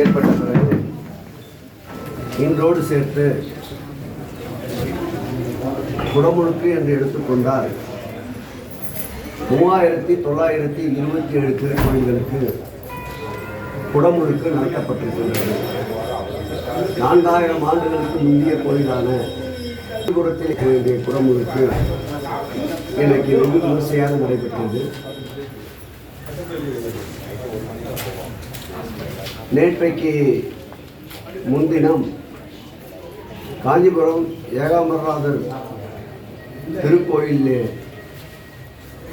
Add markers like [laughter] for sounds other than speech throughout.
ஏற்பட்ட பிறகு இன்றோடு சேர்த்து குடமுழுக்கு என்று எடுத்துக்கொண்டால் மூவாயிரத்தி தொள்ளாயிரத்தி இருபத்தி ஏழு திருக்கோயில்களுக்கு குடமுழுக்கு நடத்தப்பட்டிருக்கின்றது நான்காயிரம் ஆண்டுகளுக்கு முந்தைய கோயிலான புறத்தில் வேண்டிய குடமுழுக்கு எனக்கு வெகு விமர்சையாக நடைபெற்றது. நேற்றைக்கு முன்தினம் காஞ்சிபுரம் ஏகாம்பரநாதர் திருக்கோயிலே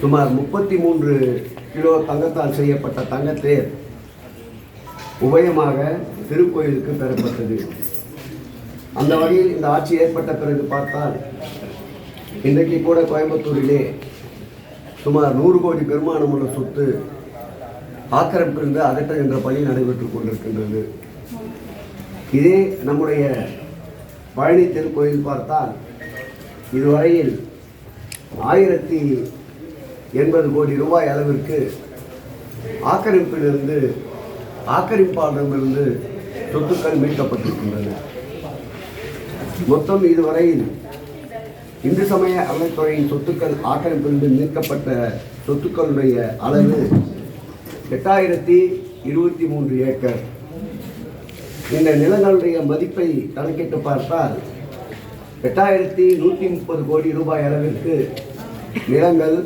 சுமார் முப்பத்தி மூன்று கிலோ தங்கத்தால் செய்யப்பட்ட தங்கத்தேர் உபயமாக திருக்கோயிலுக்கு பெறப்பட்டது. அந்த வகையில் இந்த ஆட்சி ஏற்பட்ட பிறகு பார்த்தால் இன்றைக்கு கூட கோயம்புத்தூரிலே சுமார் நூறு கோடி பெருமானம் உள்ள சொத்து ஆக்கிரமிப்பிலிருந்து அகற்றுகின்ற பணி நடைபெற்றுக் கொண்டிருக்கின்றது. இதே நம்முடைய பழனி திருக்கோயில் பார்த்தால் இதுவரையில் ஆயிரத்தி எண்பது கோடி ரூபாய் அளவிற்கு ஆக்கிரமிப்பிலிருந்து ஆக்கிரமிப்பாளரிடமிருந்து சொத்துக்கள் மீட்கப்பட்டிருக்கின்றன. மொத்தம் இதுவரையில் இந்து சமய அறநிலைத்துறையின் சொத்துக்கள் ஆக்கிரமிப்பிலிருந்து மீட்கப்பட்ட சொத்துக்களுடைய அளவு எட்டாயிரத்தி இருபத்தி மூன்று ஏக்கர். இந்த நிலங்களுடைய மதிப்பை கணக்கிட்டு பார்த்தால் எட்டாயிரத்தி நூற்றி முப்பது கோடி ரூபாய் அளவிற்கு நிலங்கள்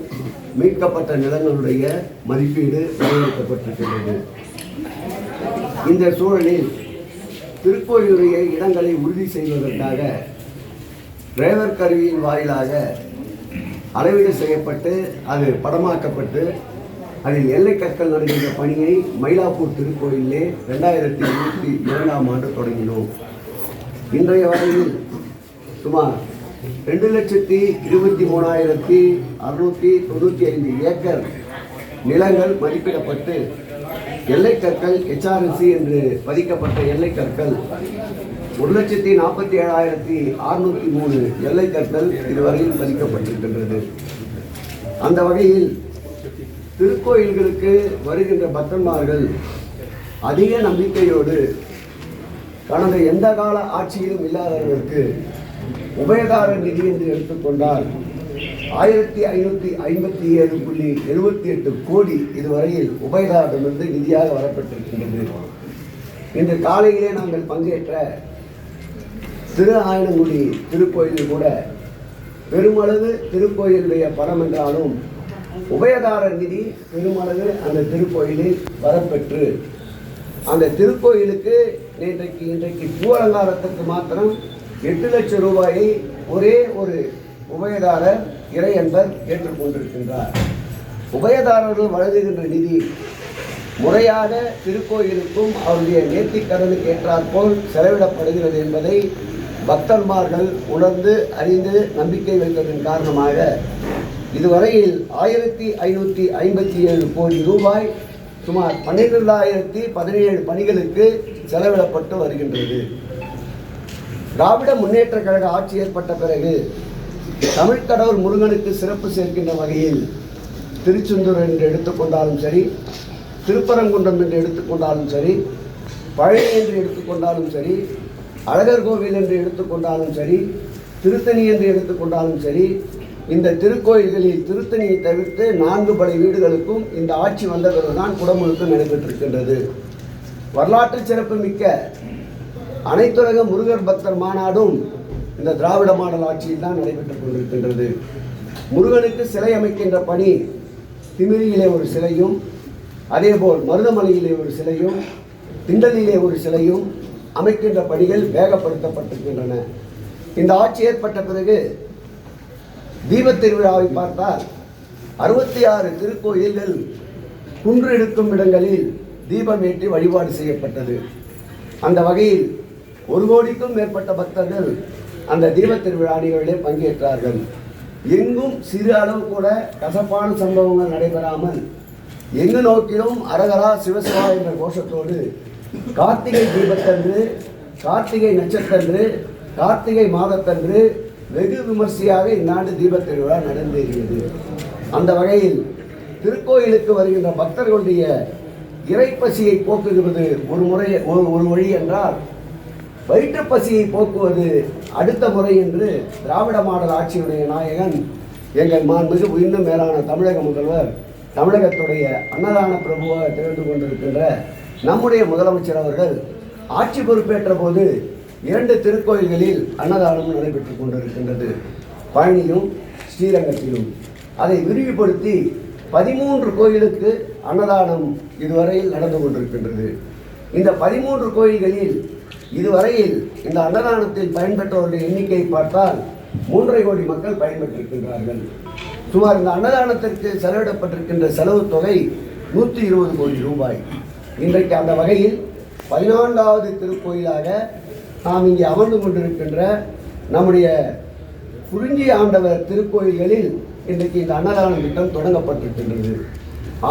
மீட்கப்பட்ட நிலங்களுடைய மதிப்பீடு நிறைவேற்றப்பட்டிருக்கிறது இந்த சூழலில் திருக்கோயிலுடைய இடங்களை உறுதி செய்வதற்காக டிரைவர் கருவியின் வாயிலாக அளவீடு செய்யப்பட்டு அது படமாக்கப்பட்டு அதில் எல்லை கற்கள் நடுகின்ற பணியை மயிலாப்பூர் திருக்கோயிலே ரெண்டாயிரத்தி இருபத்தி இரண்டாம் ஆண்டு தொடங்கினோம். இன்றைய வரையில் சுமார் ரெண்டு லட்சத்தி இருபத்தி மூணாயிரத்தி அறுநூற்றி தொண்ணூற்றி ஐந்து ஏக்கர் நிலங்கள் மதிப்பிடப்பட்டு எல்லை கற்கள் ஹெச்ஆர்என்சி என்று பதிக்கப்பட்ட எல்லை கற்கள் ஒரு லட்சத்தி நாற்பத்தி ஏழாயிரத்தி அறுநூற்றி மூணு எல்லை கற்கள் இதுவரையில் பதிக்கப்பட்டிருக்கின்றது. அந்த வகையில் திருக்கோயில்களுக்கு வருகின்ற பக்தன்மார்கள் அதிக நம்பிக்கையோடு கடந்த எந்த கால ஆட்சியிலும் இல்லாதவர்களுக்கு உபயதார நிதி என்று எடுத்துக்கொண்டால் ஆயிரத்தி ஐநூற்றி ஐம்பத்தி ஏழு புள்ளி எழுபத்தி எட்டு கோடி இதுவரையில் உபயதாரமிருந்து நிதியாக வரப்பட்டிருக்கின்றது. இன்று காலையிலே நாங்கள் பங்கேற்ற திரு ஆயனங்குடி திருக்கோயிலில் கூட பெருமளவு திருக்கோயிலுடைய பணம் என்றாலும் உபயதாரர் நிதி பெருமளவு அந்த திருக்கோயிலில் வரப்பெற்று அந்த திருக்கோயிலுக்கு நேற்றைக்கு இன்றைக்கு பூவலங்காரத்துக்கு மாத்திரம் எட்டு லட்சம் ரூபாயை ஒரே ஒரு உபயதாரர் இறை என்பர் ஏற்றுக்கொண்டிருக்கின்றார். உபயதாரர்கள் வழங்குகின்ற நிதி முறையாக திருக்கோயிலுக்கும் அவருடைய நேர்த்திக்கடனுக்கு ஏற்றாற்போல் செலவிடப்படுகிறது என்பதை பக்தர்மார்கள் உணர்ந்து அறிந்து நம்பிக்கை வைத்ததன் காரணமாக இதுவரையில் ஆயிரத்தி ஐநூற்றி ஐம்பத்தி ஏழு கோடி ரூபாய் சுமார் பன்னிரெண்டாயிரத்தி பதினேழு பணிகளுக்கு செலவிடப்பட்டு வருகின்றது. திராவிட முன்னேற்ற கழக ஆட்சி ஏற்பட்ட பிறகு தமிழ் கடவுள் முருகனுக்கு சிறப்பு சேர்க்கின்ற வகையில் திருச்செந்தூர் என்று எடுத்துக்கொண்டாலும் சரி திருப்பரங்குன்றம் என்று எடுத்துக்கொண்டாலும் சரி பழனி என்று எடுத்துக்கொண்டாலும் சரி அழகர் கோவில் என்று எடுத்துக்கொண்டாலும் சரி திருத்தணி என்று எடுத்துக்கொண்டாலும் சரி இந்த திருக்கோயில்களில் திருத்தணியை தவிர்த்து நான்கு படை வீடுகளுக்கும் இந்த ஆட்சி வந்த பிறகுதான் குடமுழுக்கு நடைபெற்றிருக்கின்றது. வரலாற்று சிறப்பு மிக்க அனைத்துலக முருகர் பக்தர் மாநாடும் இந்த திராவிட மாடல் ஆட்சியில் தான் நடைபெற்றுக் கொண்டிருக்கின்றது. முருகனுக்கு சிலை அமைக்கின்ற பணி திமிரியிலே ஒரு சிலையும் அதேபோல் மருதமலையிலே ஒரு சிலையும் திண்டலிலே ஒரு சிலையும் அமைக்கின்ற பணிகள் வேகப்படுத்தப்பட்டிருக்கின்றன. இந்த ஆட்சி ஏற்பட்ட பிறகு தீபத் திருவிழாவை பார்த்தால் அறுபத்தி ஆறு திருக்கோயில்கள் குன்று எடுக்கும் இடங்களில் தீபம் ஏற்றி வழிபாடு செய்யப்பட்டது. அந்த வகையில் ஒரு கோடிக்கும் மேற்பட்ட பக்தர்கள் அந்த தீபத் திருவிழா நிகழ்விலே பங்கேற்றார்கள். எங்கும் சிறு அளவு கூட கசப்பான சம்பவங்கள் நடைபெறாமல் எங்கு நோக்கிலும் அரகரா சிவசிவா என்ற கோஷத்தோடு கார்த்திகை தீபத்தன்று கார்த்திகை நட்சத்திரன்று கார்த்திகை மாதத்தன்று வெகு விமர்சையாக இந்தாண்டு தீபத் திருவிழா நடந்தேறியது. அந்த வகையில் திருக்கோயிலுக்கு வருகின்ற பக்தர்களுடைய இறைப்பசியை போக்குகிறது ஒரு முறை ஒரு ஒரு வழி என்றால் வயிற்றுப் பசியை போக்குவது அடுத்த முறை என்று திராவிட மாடல் ஆட்சியுடைய நாயகன் எங்கள் மாண்புமிகு இன்னும் மேலான தமிழக முதல்வர் தமிழகத்துடைய அன்னதான பிரபுவாக திகழ்ந்து கொண்டிருக்கின்ற நம்முடைய முதலமைச்சர் அவர்கள் ஆட்சி பொறுப்பேற்ற போது இரண்டு திருக்கோயில்களில் அன்னதானம் நடைபெற்றுக் கொண்டிருக்கின்றது. பழனியும் ஸ்ரீரங்கத்திலும். அதை விரிவுபடுத்தி பதிமூன்று கோயிலுக்கு அன்னதானம் இதுவரையில் நடந்து கொண்டிருக்கின்றது. இந்த பதிமூன்று கோயில்களில் இதுவரையில் இந்த அன்னதானத்தில் பயன்பெற்றவருடைய எண்ணிக்கையை பார்த்தால் மூன்றரை கோடி மக்கள் பயன்பெற்றிருக்கின்றார்கள். சுமார் இந்த அன்னதானத்திற்கு செலவிடப்பட்டிருக்கின்ற செலவு தொகை நூற்றி இருபது கோடி ரூபாய். இன்றைக்கு அந்த வகையில் பதினான்காவது திருக்கோயிலாக நாம் இங்கே அமர்ந்து கொண்டிருக்கின்ற நம்முடைய குறிஞ்சி ஆண்டவர் திருக்கோயில்களில் இன்றைக்கு இந்த அன்னதான திட்டம் தொடங்கப்பட்டிருக்கின்றது.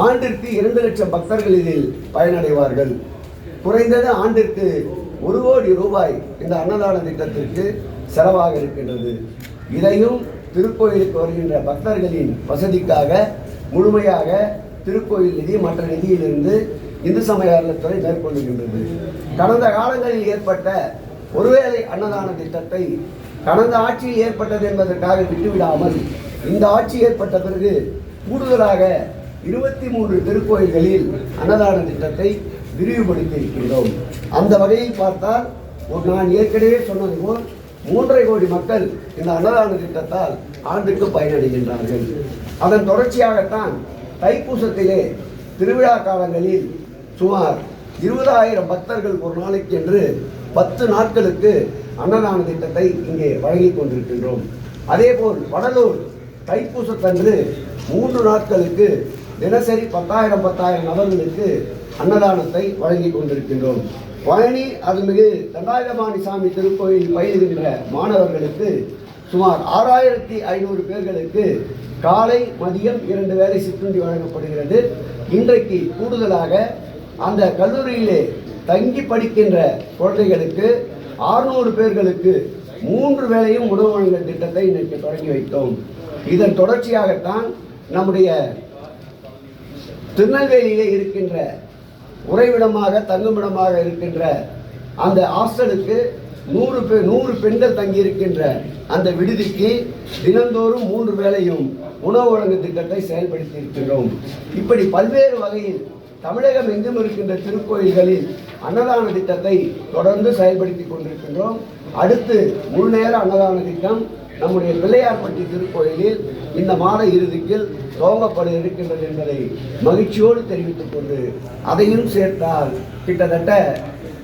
ஆண்டிற்கு இரண்டு லட்சம் பக்தர்கள் இதில் பயனடைவார்கள். குறைந்தது ஆண்டிற்கு ஒரு கோடி ரூபாய் இந்த அன்னதான திட்டத்திற்கு செலவாக இருக்கின்றது. இதையும் திருக்கோயிலுக்கு வருகின்ற பக்தர்களின் வசதிக்காக முழுமையாக திருக்கோயில் நிதி மற்ற நிதியிலிருந்து இந்து சமய அறநிலைத்துறை மேற்கொள்ளுகின்றது. கடந்த காலங்களில் ஏற்பட்ட ஒருவேளை அன்னதான திட்டத்தை கடந்த ஆட்சியில் ஏற்பட்டது என்பதற்காக விட்டுவிடாமல் இந்த ஆட்சி ஏற்பட்ட பிறகு கூடுதலாக இருபத்தி மூன்று திருக்கோயில்களில் அன்னதான திட்டத்தை விரிவுபடுத்தி இருக்கின்றோம் அந்த வகையில் பார்த்தால் ஒரு நான் ஏற்கனவே சொன்னது போல் மூன்றரை கோடி மக்கள் இந்த அன்னதான திட்டத்தால் ஆண்டுக்கு பயனடைகின்றார்கள். அதன் தொடர்ச்சியாகத்தான் தைப்பூசத்திலே திருவிழா காலங்களில் சுமார் இருபதாயிரம் பக்தர்கள் ஒரு நாளைக்கு என்று பத்து நாட்களுக்கு அன்னதான திட்டத்தை இங்கே வழங்கிக் கொண்டிருக்கின்றோம். அதேபோல் வடலூர் தைப்பூசத்தன்று மூன்று நாட்களுக்கு தினசரி பத்தாயிரம் பத்தாயிரம் நபர்களுக்கு அன்னதானத்தை வழங்கிக் கொண்டிருக்கின்றோம். பழனி அருள்மிகு தண்டாயுதபாணி சாமி திருக்கோயில் பயிலுகின்ற மாணவர்களுக்கு சுமார் ஆறாயிரத்தி ஐநூறு பேர்களுக்கு காலை மதியம் இரண்டு வேளை சிற்றுண்டி வழங்கப்படுகிறது. இன்றைக்கு கூடுதலாக அந்த கல்லூரியிலே தங்கி படிக்கின்ற குழந்தைகளுக்கு ஆறுநூறு பேர்களுக்கு மூன்று வேளையும் உணவு வழங்கல் திட்டத்தை இன்றைக்கு தொடங்கி வைத்தோம். இதன் தொடர்ச்சியாகத்தான் நம்முடைய திருநெல்வேலியிலே இருக்கின்ற உறைவிடமாக தங்குமிடமாக இருக்கின்ற அந்த ஹாஸ்டலுக்கு நூறு பெ நூறு பெண்கள் தங்கியிருக்கின்ற அந்த விடுதிக்கு தினந்தோறும் மூன்று வேளையும் உணவு வழங்கு திட்டத்தை செயல்படுத்தி இருக்கின்றோம் இப்படி பல்வேறு வகையில் தமிழகம் எங்கும் இருக்கின்ற திருக்கோயில்களில் அன்னதான திட்டத்தை தொடர்ந்து செயல்படுத்தி கொண்டிருக்கின்றோம். அடுத்து முழு நேர அன்னதான திட்டம் நம்முடைய பிள்ளையார்பட்டி திருக்கோயிலில் இந்த மாத இறுதியில் துவங்கப்பட இருக்கின்றது என்பதை மகிழ்ச்சியோடு தெரிவித்துக் கொண்டு அதையும் சேர்த்தால் கிட்டத்தட்ட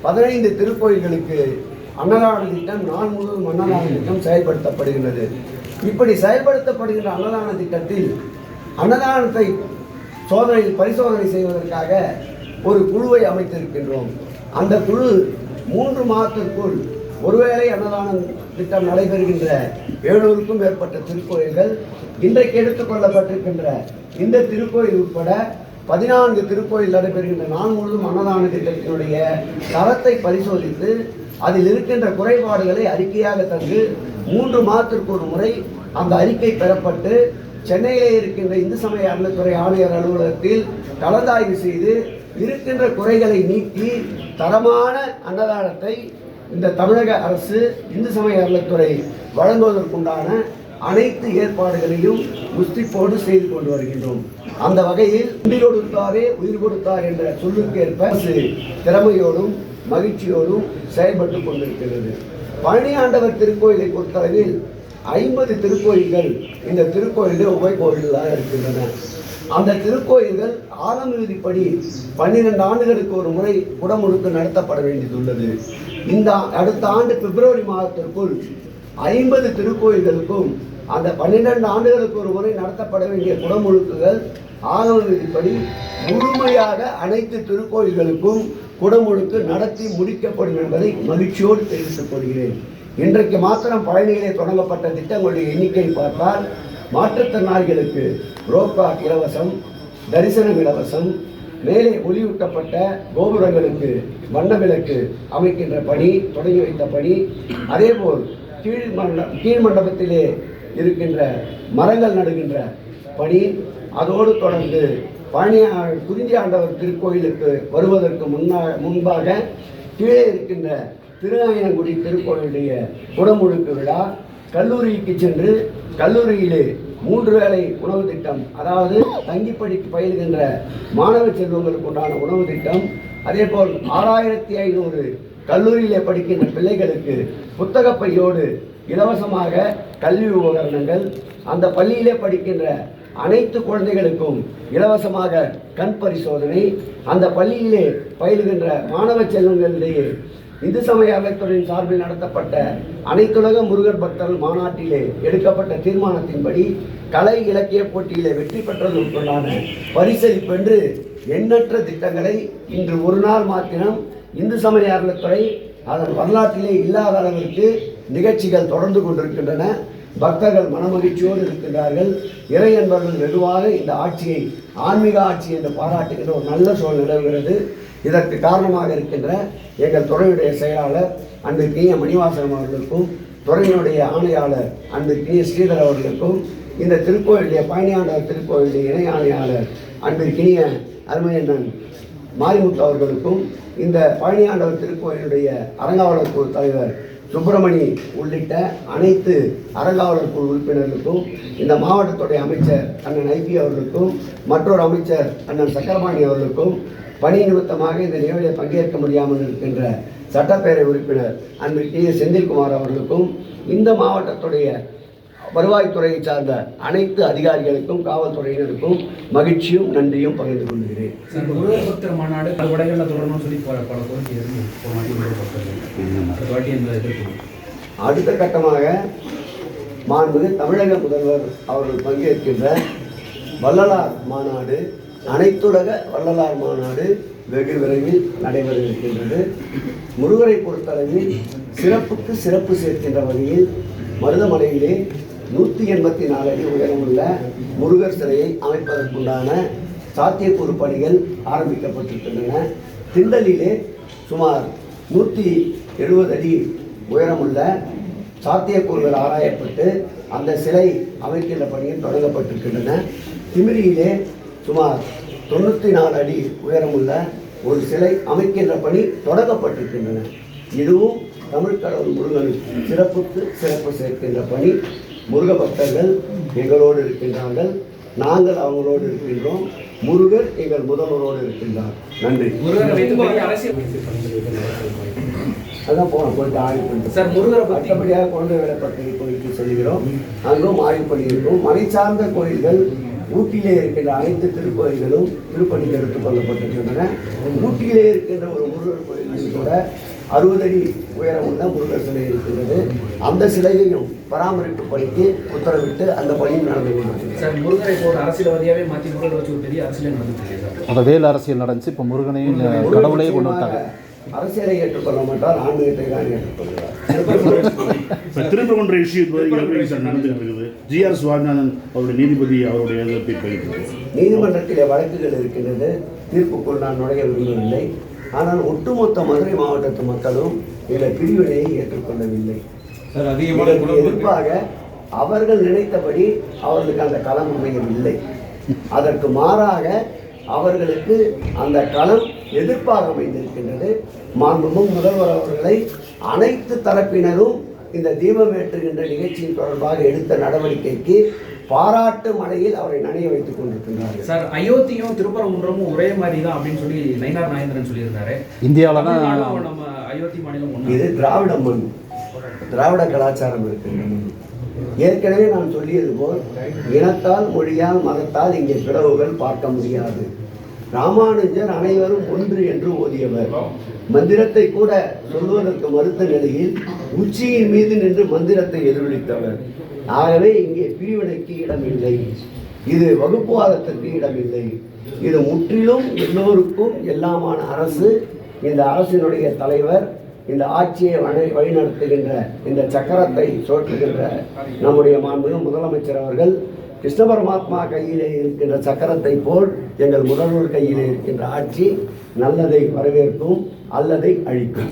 பதினைந்து திருக்கோயில்களுக்கு அன்னதான திட்டம் நாள் முழுவதும் அன்னதான திட்டம் செயல்படுத்தப்படுகின்றது. இப்படி செயல்படுத்தப்படுகின்ற அன்னதான திட்டத்தில் அன்னதானத்தை சோதனை பரிசோதனை செய்வதற்காக ஒரு குழுவை அமைத்திருக்கின்றோம். அந்த குழு மூன்று மாதத்திற்குள் ஒருவேளை அன்னதானம் திட்டம் நடைபெறுகின்ற ஏழூருக்கும் மேற்பட்ட திருக்கோயில்கள் இன்றைக்கு எடுத்துக்கொள்ளப்பட்டிருக்கின்ற இந்த திருக்கோயில் உட்பட பதினான்கு திருக்கோயில் நடைபெறுகின்ற நாள் முழுவதும் அன்னதான திட்டத்தினுடைய தரத்தை பரிசோதித்து அதில் இருக்கின்ற குறைபாடுகளை அறிக்கையாக தந்து மூன்று மாதத்திற்கு ஒரு முறை அந்த அறிக்கை பெறப்பட்டு சென்னையிலே இருக்கின்ற இந்து சமய அறநிலைத்துறை ஆணையர் அலுவலகத்தில் கலந்தாய்வு செய்து இருக்கின்ற குறைகளை நீக்கி தரமான அன்னதானத்தை இந்த தமிழக அரசு இந்து சமய அறநிலைத்துறை வழங்குவதற்குண்டான அனைத்து ஏற்பாடுகளையும் முஸ்திப்போடு செய்து கொண்டு வருகின்றோம். அந்த வகையில் உயிர் கொடுத்தாரே உயிர் கொடுத்தார் என்ற சொல்லுக்கேற்ப அரசு திறமையோடும் மகிழ்ச்சியோடும் செயல்பட்டு கொண்டிருக்கிறது. பழனி ஆண்டவர் திருக்கோயிலை பொறுத்தளவில் ஐம்பது திருக்கோயில்கள் இந்த திருக்கோயிலில் உபை இருக்கின்றன. அந்த திருக்கோயில்கள் ஆரம்ப விதிப்படி ஆண்டுகளுக்கு ஒரு முறை குடமுழுக்கு நடத்தப்பட வேண்டியதுள்ளது. இந்த அடுத்த ஆண்டு பிப்ரவரி மாதத்திற்குள் ஐம்பது திருக்கோயில்களுக்கும் அந்த பன்னிரெண்டு ஆண்டுகளுக்கு ஒரு முறை நடத்தப்பட வேண்டிய குடமுழுக்குகள் ஆகம விதிப்படி முழுமையாக அனைத்து திருக்கோயில்களுக்கும் குடமுழுக்கு நடத்தி முடிக்கப்படும் என்பதை மகிழ்ச்சியோடு தெரிவித்துக் கொள்கிறேன். இன்றைக்கு மாத்திரம் பழனியிலே தொடங்கப்பட்ட திட்டங்களுடைய எண்ணிக்கை பார்த்தால் மாற்றுத்திறனாளிகளுக்கு ரோப்கார் இலவசம் தரிசனம் இலவசம் மேலே ஒளியூட்டப்பட்ட கோபுரங்களுக்கு வண்ண விளக்கு அமைக்கின்ற பணி தொடங்கி வைத்த பணி அதேபோல் கீழ் மண்ட கீழ் மண்டபத்திலே இருக்கின்ற மரங்கள் நடுகின்ற பணி அதோடு தொடர்ந்து பழனியா குறிஞ்சி ஆண்டவர் திருக்கோயிலுக்கு வருவதற்கு முன்னா முன்பாக கீழே இருக்கின்ற திருநாயனங்குடி திருக்கோயிலுடைய குடமுழுக்கு விழா கல்லூரிக்கு சென்று கல்லூரியிலே மூன்று வேளை உணவு திட்டம் அதாவது தங்கி படித்து பயில்கின்ற மாணவ செல்வங்களுக்கு உண்டான உணவு திட்டம் அதேபோல் ஆறாயிரத்தி ஐநூறு கல்லூரியிலே படிக்கின்ற பிள்ளைகளுக்கு புத்தக பையோடு இலவசமாக கல்வி உபகரணங்கள் அந்த பள்ளியிலே படிக்கின்ற அனைத்து குழந்தைகளுக்கும் இலவசமாக கண் பரிசோதனை அந்த பள்ளியிலே பயிலுகின்ற மாணவ செல்வங்களிடையே இந்து சமய அறத்துறையின் சார்பில் நடத்தப்பட்ட அனைத்துலக முருகர் பக்தர்கள் மாநாட்டிலே எடுக்கப்பட்ட தீர்மானத்தின்படி கலை இலக்கிய போட்டியிலே வெற்றி பெற்றது உட்படான பரிசளிப்பென்று எண்ணற்ற திட்டங்களை இன்று ஒரு நாள் மாத்திரம் இந்து சமய அறத்துறை அதன் வரலாற்றிலே இல்லாத அளவிற்கு நிகழ்ச்சிகள் தொடர்ந்து கொண்டிருக்கின்றன. பக்தர்கள் மனமகிழ்ச்சியோடு இருக்கின்றார்கள். இறை என்பவர்கள் வெகுவாக இந்த ஆட்சியை ஆன்மீக ஆட்சி என்று பாராட்டுகின்ற ஒரு நல்ல சூழல் நிலவுகிறது. இதற்கு காரணமாக இருக்கின்ற எங்கள் துறையுடைய செயலாளர் அன்பிற்கினிய மணிவாசகம் அவர்களுக்கும் துறையினுடைய ஆணையாளர் அன்பிற்கினிய ஸ்ரீதர் அவர்களுக்கும் இந்த திருக்கோயிலுடைய பயணியாண்டவர் திருக்கோயிலுடைய இணை ஆணையாளர் அன்பிற்கினிய அருமையண்ணன் மாரிமுத்து அவர்களுக்கும் இந்த பழனியாண்டவர் திருக்கோயிலுடைய அறங்காவலர் குழு தலைவர் சுப்பிரமணி உள்ளிட்ட அனைத்து அறங்காவலர் குழு உறுப்பினர்களுக்கும் இந்த மாவட்டத்துடைய அமைச்சர் அண்ணன் ஐபி அவர்களுக்கும் மற்றொரு அமைச்சர் அண்ணன் சக்கரபாணி அவர்களுக்கும் பணி நிமித்தமாக இந்த நிகழ்வில் பங்கேற்க முடியாமல் இருக்கின்ற சட்டப்பேரவை உறுப்பினர் அன்பிற்கிய செந்தில்குமார் அவர்களுக்கும் இந்த மாவட்டத்துடைய வருவாய்த்துறையை சார்ந்த அனைத்து அதிகாரிகளுக்கும் காவல்துறையினருக்கும் மகிழ்ச்சியும் நன்றியும் பகிர்ந்து கொள்கிறேன். சார் முருகர் பக்தர் மாநாடு வடைகளில் தொடரணும்னு சொல்லி பல கோரிக்கை அடுத்த கட்டமாக மாண்புமிகு தமிழக முதல்வர் அவர்கள் பங்கேற்கின்ற வள்ளலார் மாநாடு அனைத்துலக வள்ளலார் மாநாடு வெகு விரைவில் நடைபெற இருக்கின்றது முருகரை பொறுத்தளவில் சிறப்புக்கு சிறப்பு சேர்க்கின்ற வகையில் மருதமலையிலே நூற்றி எண்பத்தி நாலு அடி உயரமுள்ள முருகர் சிலையை அமைப்பதற்குண்டான சாத்தியக்கூறு பணிகள் ஆரம்பிக்கப்பட்டிருக்கின்றன. திண்டலிலே சுமார் நூற்றி எழுபது அடி உயரமுள்ள சாத்தியக்கூறுகள் ஆராயப்பட்டு அந்த சிலை அமைக்கின்ற பணிகள் தொடங்கப்பட்டிருக்கின்றன. திமிரியிலே சுமார் தொண்ணூற்றி நாலு அடி உயரமுள்ள ஒரு சிலை அமைக்கின்ற பணி தொடங்கப்பட்டிருக்கின்றன. இதுவும் தமிழ் கடவுள் முருகனுக்கு சிறப்புக்கு சிறப்பு சேர்க்கின்ற பணி. முருக பக்தர்கள் எங்களோடு இருக்கின்றார்கள். நாங்கள் அவங்களோடு இருக்கின்றோம். முருகர் எங்கள் முதல்வரோடு இருக்கின்றார். நன்றி. முருகரை வைத்து பெரிய அரசியல் அதான் போனோம் போயிட்டு ஆய்வு பண்ணிட்டு. சார் முருகரை பற்றி அடுத்தபடியாக குழந்தை வேலை பத்திரிகை கோயிலுக்கு செல்கிறோம் அங்கும் ஆய்வு பண்ணியிருக்கோம். மலை சார்ந்த கோயில்கள் ஊட்டியிலே இருக்கின்ற அனைத்து திருக்கோயில்களும் திருப்பணிக்கு எடுத்துக் கொள்ளப்பட்டிருக்கின்றன. ஊட்டியிலே இருக்கின்ற ஒரு முருகர் கோயிலில் கூட அறுபது அடி உயரமுள்ள முருகர் சிலை இருக்கின்றது. அந்த சிலையையும் பராமரிப்பு பணிக்கு உத்தரவிட்டு அந்த பணியும் நடந்து கொண்டிருக்கிறது. சார் முருகரை இப்போ ஒரு அரசியல்வாதியாவே மாற்றி வச்சு ஒரு பெரிய அரசியல் நடந்துட்டு அந்த வேல் அரசியல் நடந்துச்சு. இப்போ முருகனையும் முருகன் கடவுளையே கொண்டு வந்துட்டாங்க அரசியலை ஏற்றுக்கொள்ள மாட்டார் ஆன்மீகத்தை தான் ஏற்றுக்கொள்கிறார். [laughs] இப்போ திருப்பரங்குன்ற இஷ்யூ நடந்துகிட்டு இருக்குது? ஜிஆர் சுவாமிநாதன் அவருடைய நீதிபதி அவருடைய நீதிமன்றத்திலே வழக்குகள் இருக்கின்றது. தீர்ப்புக்குள் நான் நுழைய விரும்பவில்லை. ஆனால் ஒட்டுமொத்த மதுரை மாவட்டத்து மக்களும் இந்த பிரிவினையை ஏற்றுக்கொள்ளவில்லை. எதிர்ப்பாக அவர்கள் நினைத்தபடி அவர்களுக்கு அந்த களம் அமையவில்லை. அதற்கு மாறாக அவர்களுக்கு அந்த களம் எதிர்ப்பாக அமைந்திருக்கின்றது. மாண்புமிகு முதல்வர் அவர்களை அனைத்து தரப்பினரும் இந்த தீபம் ஏற்றுகின்ற நிகழ்ச்சியின் தொடர்பாக எடுத்த நடவடிக்கைக்கு பாராட்டு மழையில் அவரை நனைய வைத்துக் கொண்டிருக்கின்றார்கள். சார் அயோத்தியும் திருப்பரங்குன்றமும் ஒரே மாதிரி தான் அப்படின்னு சொல்லி நயினார் நாயந்திரன் சொல்லியிருந்தாரு இந்தியாவில் தான் நம்ம அயோத்தி மாநிலம் ஒன்று இது திராவிட மண் திராவிட கலாச்சாரம் இருக்கின்ற மண் ஏற்கனவே நான் சொல்லியது போல் இனத்தால் மொழியால் மதத்தால் இங்கே பிளவுகள் பார்க்க முடியாது. ராமானுஜர் அனைவரும் ஒன்று என்று ஓதியவர். மந்திரத்தை கூட சொல்வதற்கு மறுத்த நிலையில் உச்சியின் மீது நின்று மந்திரத்தை எதிரொலித்தவர். ஆகவே இங்கே பிரிவினைக்கு இடமில்லை. இது வகுப்புவாதத்திற்கு இடமில்லை. இது முற்றிலும் எல்லோருக்கும் எல்லாமான அரசு. இந்த அரசினுடைய தலைவர் இந்த ஆட்சியை வழி வழிநடத்துகின்ற இந்த சக்கரத்தை சோற்றுகின்ற நம்முடைய மாண்பு முதலமைச்சர் அவர்கள் கிருஷ்ண பரமாத்மா கையிலே இருக்கின்ற சக்கரத்தை போல் எங்கள் முதல்வர் கையிலே இருக்கின்ற ஆட்சி நல்லதை வரவேற்கும் அல்லதை அழிக்கும்.